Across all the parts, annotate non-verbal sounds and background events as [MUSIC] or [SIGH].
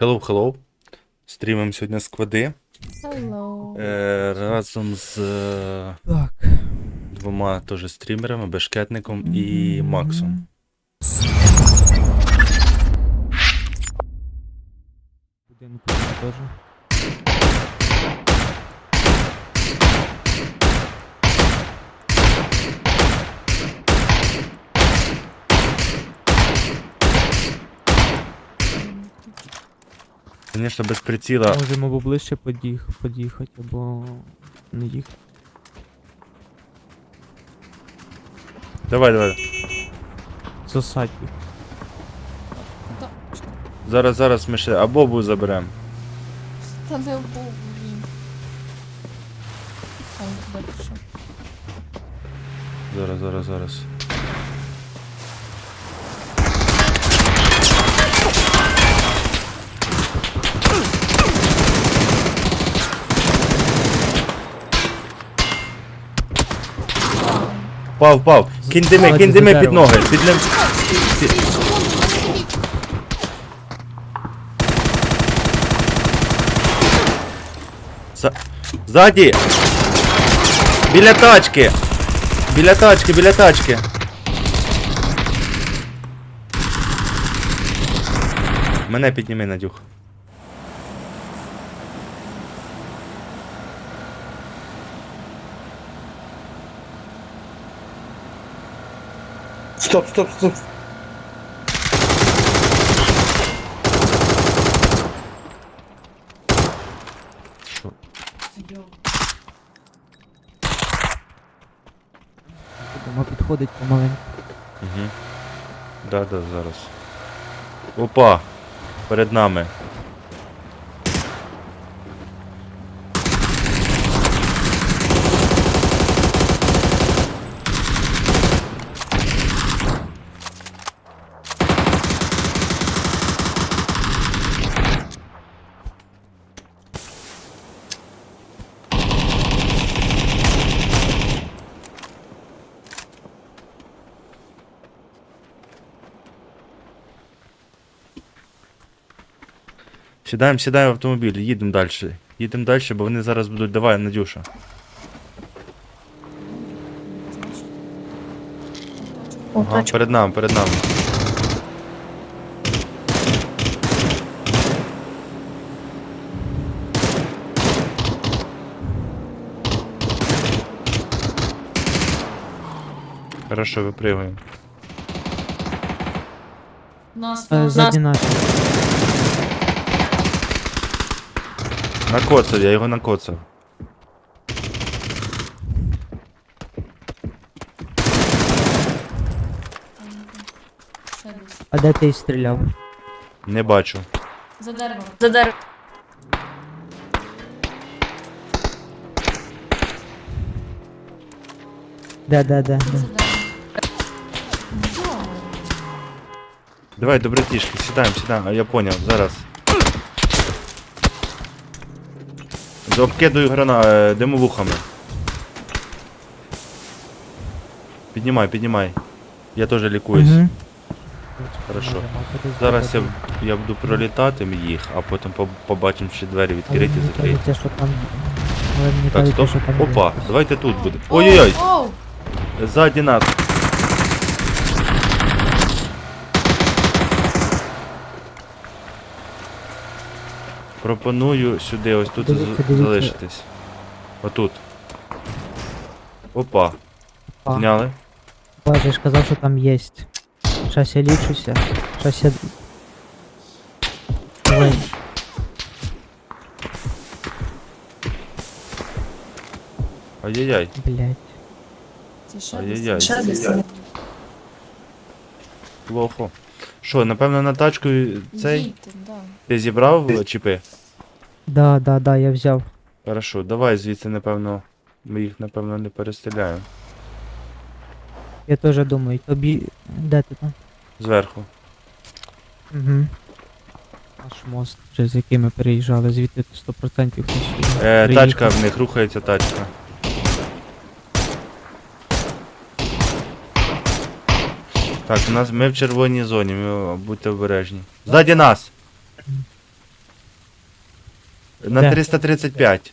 Hello, hello. Стрімимо сьогодні склади. Hello. Е, разом з е, Так. двома теж стрімерами, Бешкетником і Максом. Будинку теж. Звісно, без приціла. Можемо або ближче подіх, под'їхати, або не їхати. Давай, давай. Засадь їх. Та, Зараз, зараз ми ще або заберемо. та не був туди. Зараз, зараз, зараз. Впав, впав. Кинь дими, кинь дими під ноги. Під ним. За... Ззаді! Біля тачки! Біля тачки, біля тачки. Мене підніми, Надюх. Стоп, стоп, стоп. Будемо підходить помаленьку. Угу. Да, да, зараз. Опа! Перед нами. Сідаємо, сідаємо в автомобіль, їдемо далі. Їдемо далі, бо вони зараз будуть. Давай, Надюша. О, Ага, перед нами, перед нами. Хорошо, випрыгуємо. Нас, Е, нас. Ззаді наші. Накоцав, я його накоцав. А де ти стріляв? Не бачу. За деревом. За деревом. Де, де, де? За де? деревом. Давай, добратішки, сідаємо, сідаємо. А я поняв, зараз. Обкидую грана е, димовухами. Піднімай, піднімай. Я теж лікуюсь. Мгм. Хорошо. Зараз я, я буду пролітати їх, а потім побачимо, чи двері відкриті, закриті. Так, стоп. Опа, давайте тут буде. Ой-ой-ой! Ззаді нас. Пропоную сюди, ось тут Дивіться, дивіться. залишитись. Отут. Опа. А. Зняли. Боже, я ж казав, що там є. Щас я лічуся. Щас я... Ой, Ай-яй-яй. блядь. Це ще Ай-яй-яй. десь. Ай-яй-яй. Плохо. Що, напевно, на тачку цей? Їдьте, да. Ти зібрав чіпи? Да, да, да, я взяв. Хорошо, давай звідси, напевно. Ми їх, напевно, не перестріляємо. Я теж думаю, тобі... Де ти там? Зверху. Угу. Наш мост, через який ми переїжджали, звідти 100% хтось Е, приїхав. тачка в них, рухається тачка. Так, у нас ми в червоній зоні, ми, будьте обережні. Ззаді нас! На Де? 335.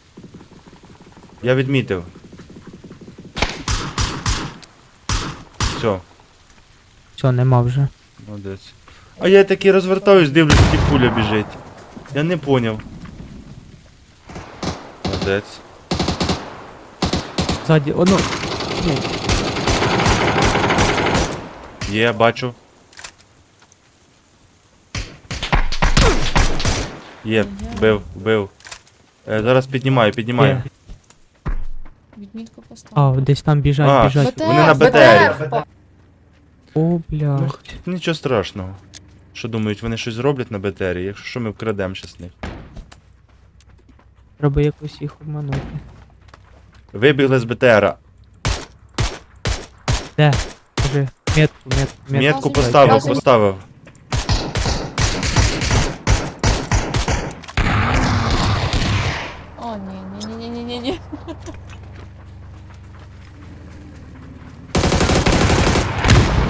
Я відмітив. Все, Все, нема вже. молодець. А я такий розвертаюсь, дивлюсь, ті пуля біжить. Я не поняв. Молодець. Ззаді, оно. Ні, Є, бачу. Є, вбив, вбив. Е, зараз піднімаю, піднімаю. є. Відмітку поставив. А, десь там біжать, А, біжать. БТР, вони на БТР. БТРі. О, бля. Нічого страшного. Що думають, вони щось зроблять на БТРі, якщо що ми вкрадемо щас них. Треба якось їх обманути. Вибігли з БТРа. Де? Кажи, метку, метку, метку. Метку Показуй, поставив, показуй. поставив. О, ні, ні, ні, ні, ні, ні.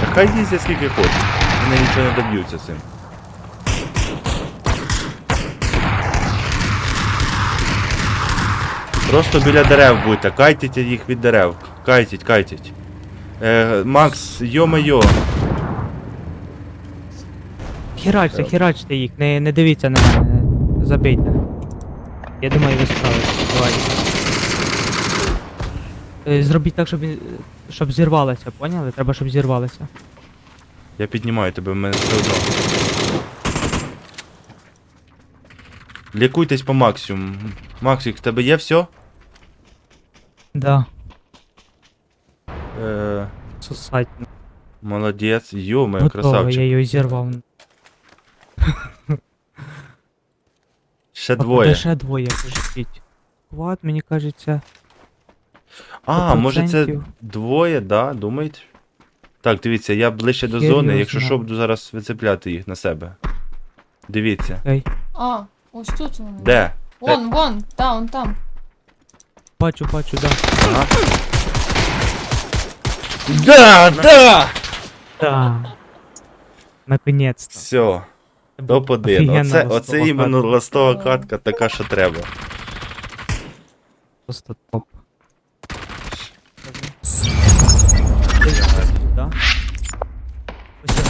Та хай їздять скільки хочуть. Вони нічого не доб'ються цим. Просто біля дерев будьте, кайтіть їх від дерев. Кайтіть, кайтіть. Е, Макс, йо-моє. Херачте, херачте їх, не, не дивіться на мене, забийте. Я думаю, ви справитесь. Давай. Е, Зробіть так, щоб, він- щоб зірвалося, поняли? Треба, щоб зірвалося. Я піднімаю тебе, в мене все одно. Лікуйтесь по максимуму. Максик, в тебе є все? Да. Е, Сосать. молодець, йо-моє, Готово, красавчик. я її зірвав. Ще А двоє. куди ще двоє, кажіть. Квад, мені кажеться. А, може це 100%. двоє, да, думаєте? Так, дивіться, я ближче до Хер зони, його якщо що, знає. буду зараз вицепляти їх на себе. Дивіться. Окей. А, ось тут вони. Де? Вон, вон, там, там. Бачу, бачу, да. Ага. Да, да! Да. Наконец-то. Все, топ-1. Оце, оце іменно ластова катка, така, що треба. Просто топ. Да? Ось я.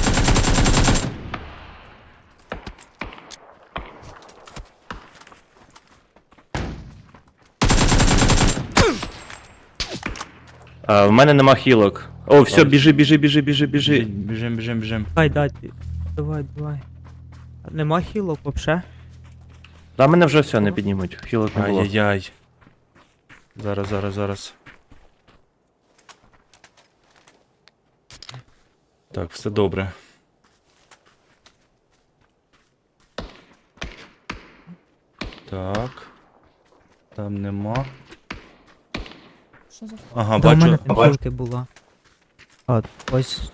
А, в мене нема хілок. О, все, біжи, біжи, біжи, біжи, біжи. Біжим, біжим, біжим. Дай дати. Давай, давай. А Нема хілок вообще? Та мене вже все не піднімуть. Хілок не було. Ай-яй-яй. Зараз, зараз, зараз. Так, все добре. Так. Там нема. Що за Ага, Да, у мене бачу. там бачу. хілки була. От, ось.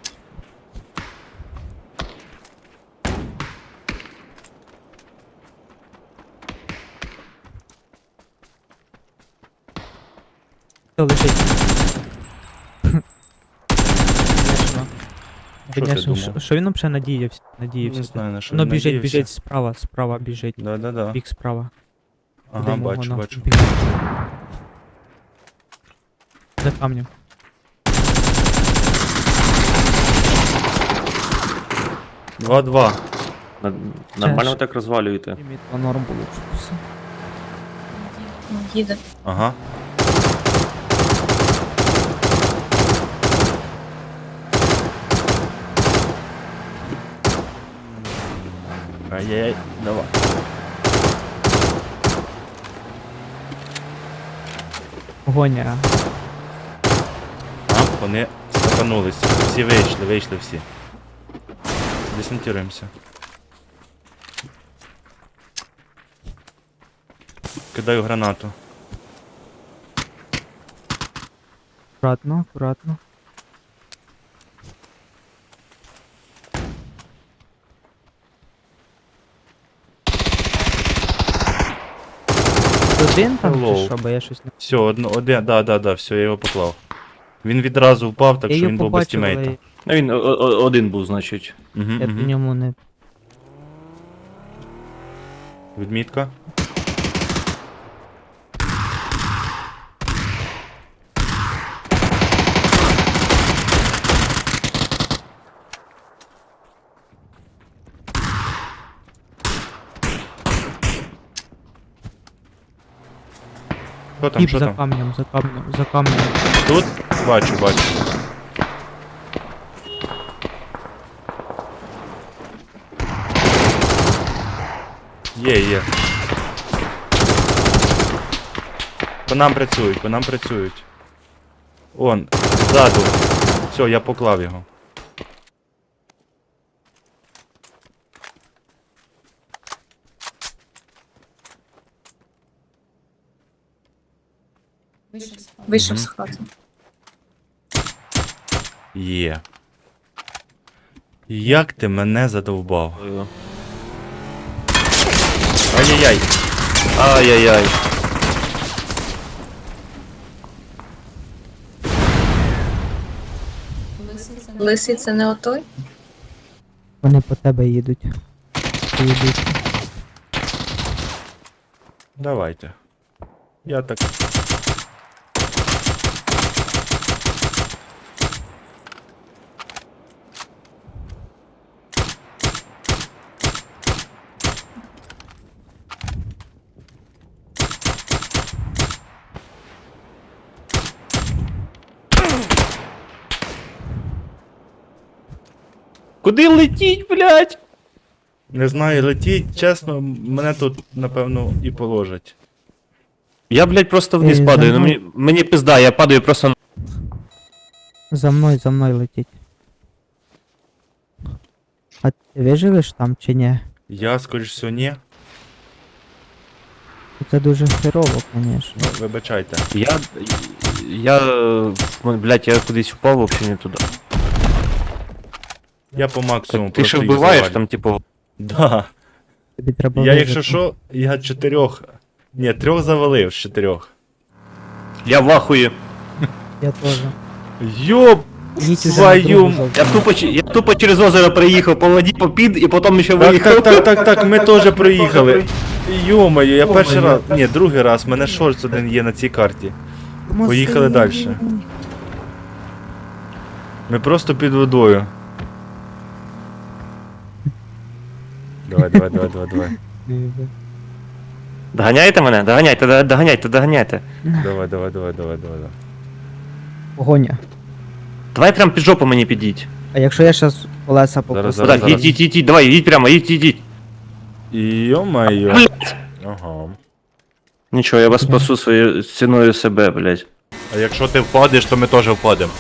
Хто лежить? Конечно. Що ти Конечно, думав? що- що він взагалі надіявся? Надіявся. Не знаю, на що Воно він біжить, надіявся. біжить справа, справа біжить. Да-да-да. Бік справа. Ага, Йдемо, бачу, воно бачу. бігає. За камнем. Два-два. На- Нормально Теж. так розвалюєте. По норм було все. Їде. Ага. Ай-яй-яй, давай. Гоня. Вони стаканулися. Всі вийшли, вийшли всі. Десантируємося. Кидаю гранату. Аккуратно, аккуратно. Один там Hello. чи що, бо я щось не. Все, одно, один, да, да, да, все, я його поклав. Він відразу впав, так що він був без побачив, але ну, він один був, значить. Угу, я по ньому не. Відмітка. Що там, Тіп що за там? камнем, за камнем, за камнем. Тут? Бачу, бачу. Є, є. По нам працюють, по нам працюють. Он, ззаду. Все, я поклав його. Вийшов з хати. Є. Як ти мене задовбав? Ай-яй-яй. Ай-яй-яй. Лисиця. Лисий це не отой? Вони по тебе їдуть. Їдуть. Давайте. Я так. Куди летіть, блядь? Не знаю, летіть, чесно, мене тут, напевно, і положать. Я, блядь, просто вниз Е, падаю. за Ну, мною. мені, мені пизда, я падаю просто. на- За мною, за мною летіть. А ти виживеш там чи ні? Я, скоріш всього, ні. Це дуже херово, звісно. Ну, вибачайте. Я. Я. е, Блядь, я кудись впав взагалі не туди. Я по максимуму ти ще їх вбиваєш завалю. там, типу. Да. Тобі треба Я, вижити. якщо що, я чотирьох. Ні, трьох завалив з чотирьох. Я в ахуї. Я теж. Йоп! Другу. Я тупо, чи- я тупо через озеро переїхав, по воді попід і потім ще Так, виїхав. так, так, так, так, ми теж проїхали. Йо-моє, я перший раз. Ні, другий раз, мене шорт один є на цій карті. Поїхали далі. Ми просто під водою. Давай, давай, давай, давай, давай. Доганяєте мене? Доганяйте, да- доганяйте, доганяйте. Давай, давай, давай, давай, давай. давай. Погоня. Давай прям під жопу мені підіть. А якщо я зараз колеса попусту? Зараз, Так, їдь, їдь, їдь, їдь, давай, їдь прямо, їдь, їдь, їдь. Йо-моє. Блядь. Ага. Нічого, я вас спасу своєю ціною себе, блядь. А якщо ти впадеш, то ми теж впадемо.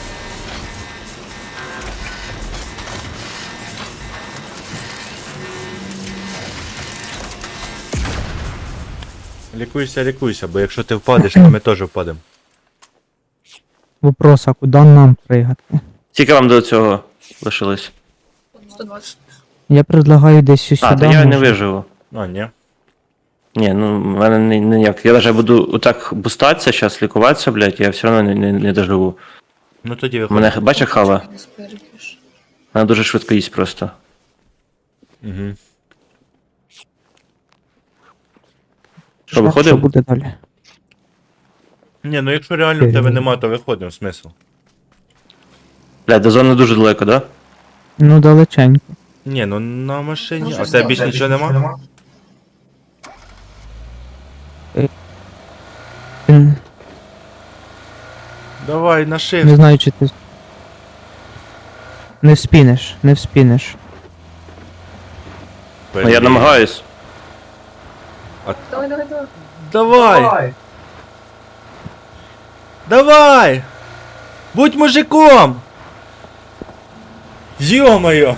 Лікуйся, лікуйся, бо якщо ти впадеш, то ми теж впадемо. Вопрос, а куди нам пригати? Тільки вам до цього лишилось. 120. Я предлагаю десь сюди. А, то я не виживу. А, ні. Ні, ну в мене ні- ніяк. Я навіть буду отак бустатися, зараз лікуватися, блядь, я все одно не, не, не доживу. Ну тоді виходить. мене бачиш хава? Не спередиш. Вона дуже швидко їсть просто. Угу. Що, Що буде далі? Ні, ну якщо реально в тебе нема, то виходимо, смисл. Блядь, до зони дуже далеко, да? Ну, далеченько. Ні, ну на машині. Ну, А в тебе більше нічого нема? Давай, на shift. Не знаю, чи ти. Не вспінеш, не вспінеш. Ну, я намагаюсь. Давай, давай, давай. Давай! Давай! Будь мужиком! Ё-моё!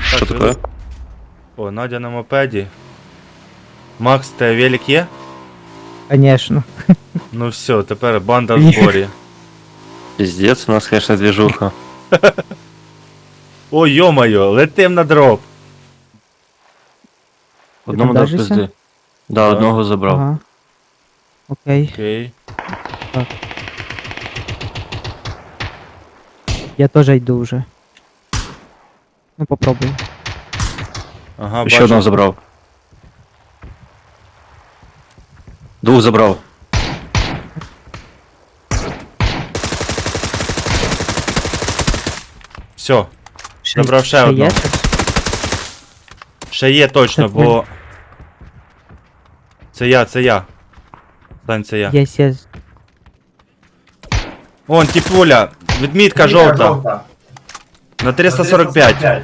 Що таке? О, Надя на мопеді. Макс, те велик є? Конечно. Ну все, тепер банда в зборі. Піздець, у нас, конечно, движуха. О, йо-моє, летим на дроп. Одному дав подержишся? пизди. Да, одного забрав. Ага. Окей. Окей. Я теж йду вже. Ну попробуй. Ага, Ще бачу. одного забрав. Двух забрал. Все. Забрав ще одного. Ще точно, Так, ми- бо. Це я, це я. Стань, це я. Єс, єс. Он, тіпуля, відмітка жовта. На 345.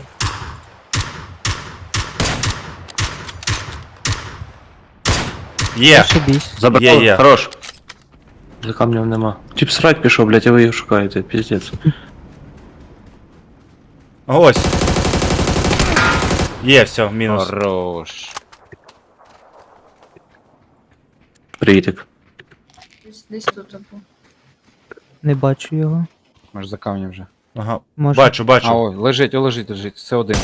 Є. Забрав, Є, є. хорош. За камнем нема. Тип срать пішов, блядь, а ви його шукаєте, піздець. Ось. Є, все, мінус. Хорош. Привітик. Десь, десь тут або. Не бачу його. Може за камнем вже. Ага. Може. Бачу, А, бачу. ой, лежить, о, лежить, лежить. Це один.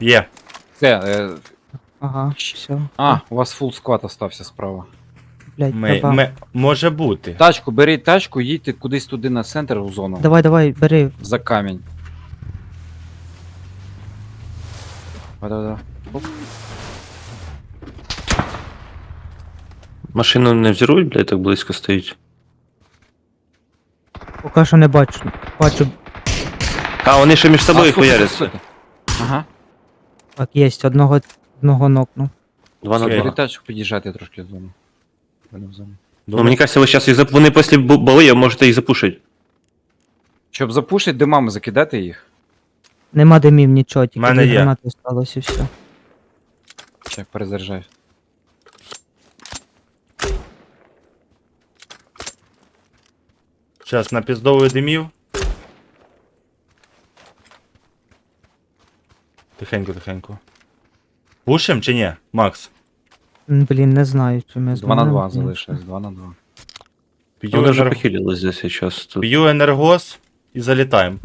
Є. Це. Е... Ага, все. А, у вас фул склад остався справа. Блять, Ми, ми, може бути. Тачку, беріть тачку, їдьте кудись туди на центр у зону. Давай, давай, бери. За камінь. Да-да-да. Машину не взірують, блядь, так близько стоїть. Поки що не бачу. Бачу. А, вони ще між собою А, слухайте. Ага. Так, є, одного, одного нокнув. Два на. Бери два. тачку, під'їжджайте трошки в зону. Вони в зоні. Ну, мені кажется, ви зараз їх зап... вони після бу- бали, можете їх запушити. Щоб запушити димами, закидати їх. Нема димів, нічого, тільки Мене дві є. гранати осталось і все. Чек, перезаряджай. Зараз напіздовую димів. Тихенько, тихенько. Пушим чи ні, Макс? М, Блін, не знаю, чи ми 2 на 2 зможемо. залишилось, 2 на 2. П'ю, Вони вже похилились здесь зараз. Тут. П'ю енергос і залітаємо.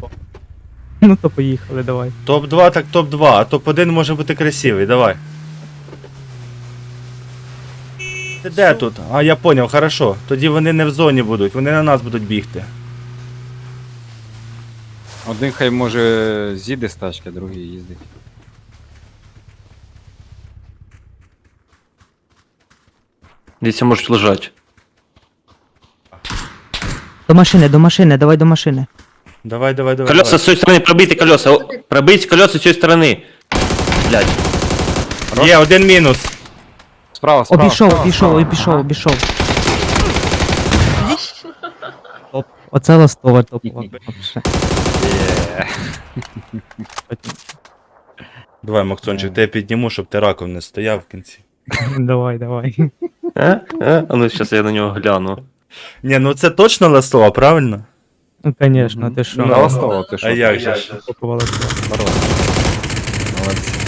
Ну то поїхали, давай. Топ-2 так топ-2, а топ-1 може бути красивий, давай. Ти де тут? А, я поняв, хорошо. Тоді вони не в зоні будуть, вони на нас будуть бігти. Один хай може з'їде з тачки, а другий їздить. Дивіться, можуть лежати. До машини, до машини, давай до машини. Давай, давай, давай. Колеса давай. з цієї сторони, пробийте колеса. О, колеса з цієї сторони. Блядь. Є, один мінус. Справа, справа. Обійшов, справа, обійшов, справа. обійшов, обійшов. [LAUGHS] Топ. Оце ластова топова. вообще. Давай, Максончик, тебе підніму, щоб ти раком не стояв в кінці. [LAUGHS] Давай, давай. А? А? А ну зараз я на нього гляну. Ні, ну це точно ластова, правильно? Ну, конечно, ти що? Ну, ластова, ти що? А як же ж? Молодці.